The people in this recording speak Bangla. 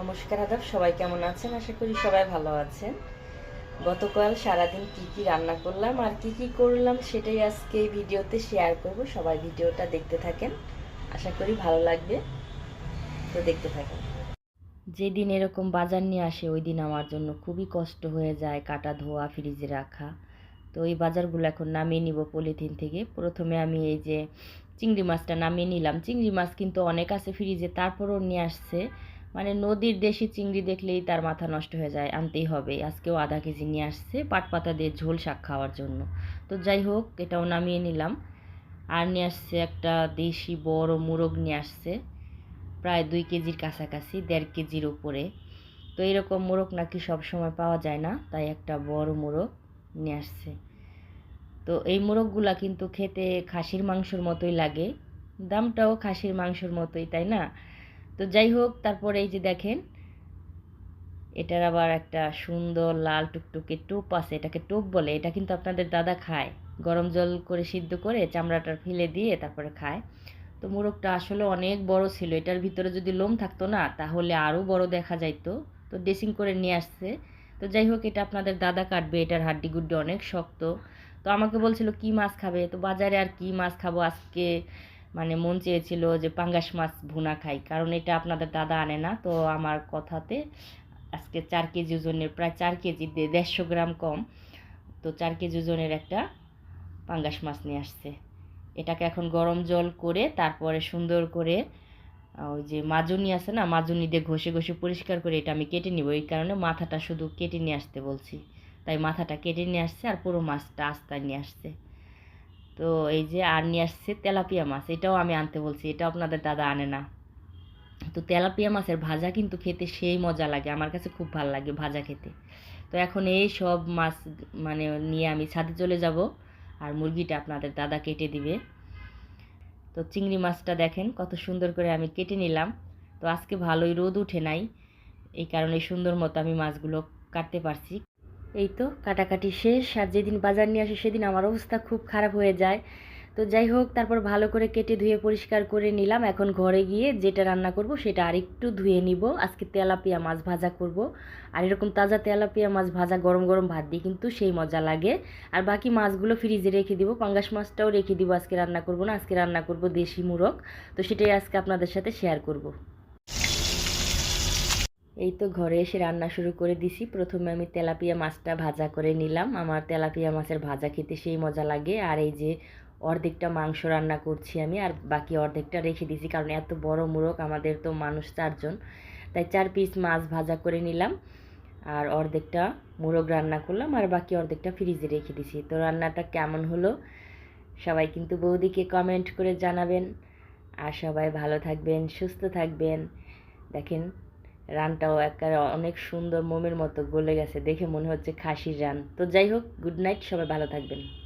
নমস্কার আদাব, সবাই কেমন আছেন? আশা করি সবাই ভালো আছেন। গতকাল সারাদিন কি কি রান্না করলাম আর কি কি করলাম সেটাই আজকে এই ভিডিওতে শেয়ার করব। সবাই ভিডিওটা দেখতে থাকেন। আশা করি ভালো লাগবে। তো দেখতে থাকেন। যেদিন এরকম বাজার নিয়ে আসে, ওই দিন আমার জন্য খুবই কষ্ট হয়ে যায় কাটা ধোয়া, ফ্রিজে রাখা। তো এই বাজারগুলো এখন নামিয়ে নিব পলিথিন থেকে। প্রথমে আমি এই যে চিংড়ি মাছটা নামিয়ে নিলাম। চিংড়ি মাছ কিন্তু অনেক আছে ফ্রিজে, তারপরও নিয়ে আসছে। মানে নদীর দেশি চিংড়ি দেখলেই তার মাথা নষ্ট হয়ে যায়, আনতেই হবে। আজকেও আধা কেজি নিয়ে আসছে, পাট পাতা দিয়ে ঝোল শাক খাওয়ার জন্য। তো যাই হোক, এটাও নামিয়ে নিলাম। আর নিয়ে আসছে একটা দেশি বড় মুরগ নিয়ে আসছে, প্রায় দুই কেজির কাছাকাছি, দেড় কেজির উপরে। তো এরকম মোরগ নাকি সব সময় পাওয়া যায় না, তাই একটা বড় মোরগ নিয়ে আসছে। তো এই মোরগগুলা কিন্তু খেতে খাসির মাংসর মতোই লাগে। দামটাও খাসির মাংসর মতোই, তাই না? তো যাই হোক, তারপরে এই যে দেখেন, এটার আবার একটা সুন্দর লাল টুকটুকে টোপ আছে, এটাকে টোপ বলে, এটা কিন্তু আপনাদের দাদা খায়। গরম জল করে সিদ্ধ করে চামড়াটা ফেলে দিয়ে তারপরে খায়। তো মোরগটা আসলে অনেক বড় ছিল, এটার ভিতরে যদি লোম থাকতো না, তাহলে আরও বড় দেখা যাইতো। তো ড্রেসিং করে নিয়ে আসছে। তো যাই হোক, এটা আপনাদের দাদা কাটবে, এটার হাড্ডি গুড্ডি অনেক শক্ত। তো আমাকে বলছিল, কি মাছ খাবে? তো বাজারে আর কি মাছ খাব আজকে? মানে মন চেয়েছিল যে পাঙ্গাস মাছ ভুনা খাই, কারণ এটা আপনাদের দাদা আনে না, তো আমার কথাতে আজকে চার কেজি ওজনের, প্রায় চার কেজি দেড়শো গ্রাম কম, তো চার কেজি ওজনের একটা পাঙ্গাস মাছ নিয়ে আসছে। এটাকে এখন গরম জল করে তারপরে সুন্দর করে ওই যে মাজুনি আছে না, মাজুনি দিয়ে ঘষে ঘষে পরিষ্কার করে এটা আমি কেটে নিব। এই কারণে মাথাটা শুধু কেটে নিয়ে আসতে বলছি। তাই মাথাটা কেটে নিয়ে আসছে আর পুরো মাছটা আস্তায় নিয়ে আসছে। তো এই যে আর নিয়ে আসছে তেলাপিয়া মাছ, এটাও আমি আনতে বলছি এটা আপনাদের দাদা আনে না। তো তেলাপিয়া মাছের ভাজা কিন্তু খেতে সেই মজা লাগে, আমার কাছে খুব ভালো লাগে ভাজা খেতে। তো এখন এই সব মাছ মানে নিয়ে আমি ছাদে চলে যাব, আর মুরগিটা আপনাদের দাদা কেটে দিবে। তো চিংড়ি মাছটা দেখেন, কত সুন্দর করে আমি কেটে নিলাম। তো আজকে ভালোই রোদ উঠে নাই, এই কারণে সুন্দর মতো আমি মাছগুলো কাটতে পারছি। এই তো কাটাকাটি শেষ, আর যেদিন বাজার নিয়ে আসে সেদিন আমার অবস্থা খুব খারাপ হয়ে যায়। তো যাই হোক, তারপর ভালো করে কেটে ধুয়ে পরিষ্কার করে নিলাম। এখন ঘরে গিয়ে যেটা রান্না করব সেটা আরেকটু ধুয়ে নিব। আজকে তেলাপিয়া মাছ ভাজা করব। আর এরকম তাজা তেলাপিয়া মাছ ভাজা গরম গরম ভাত দিয়ে কিন্তু সেই মজা লাগে। আর বাকি মাছগুলো ফ্রিজে রেখে দিব। পাঙ্গাস মাছটাও রেখে দিব। আজকে রান্না করব না, আজকে রান্না করব দেশি মুরগ। তো সেটাই আজকে আপনাদের সাথে শেয়ার করব। এই তো ঘরে এসে রান্না শুরু করে দিছি। প্রথমে আমি তেলাপিয়া মাছটা ভাজা করে নিলাম। আমার তেলাপিয়া মাছের ভাজা খেতে সেই মজা লাগে। আর এই যে অর্ধেকটা মাংস রান্না করছি আমি, আর বাকি অর্ধেকটা রেখে দিছি, কারণ এত বড় মুরগ, আমাদের তো মানুষ চারজন। তাই চার পিস মাছ ভাজা করে নিলাম, আর অর্ধেকটা মুরগ রান্না করলাম, আর বাকি অর্ধেকটা ফ্রিজে রেখে দিছি। তো রান্নাটা কেমন হলো? সবাই কিন্তু বৌদিকে কমেন্ট করে জানাবেন। আর সবাই ভালো থাকবেন, সুস্থ থাকবেন। দেখেন রানটাও একেবারে অনেক সুন্দর মোমের মতো গলে গেছে, দেখে মনে হচ্ছে খাসির রান। তো যাই হোক গুড নাইট সবাই ভালো থাকবেন।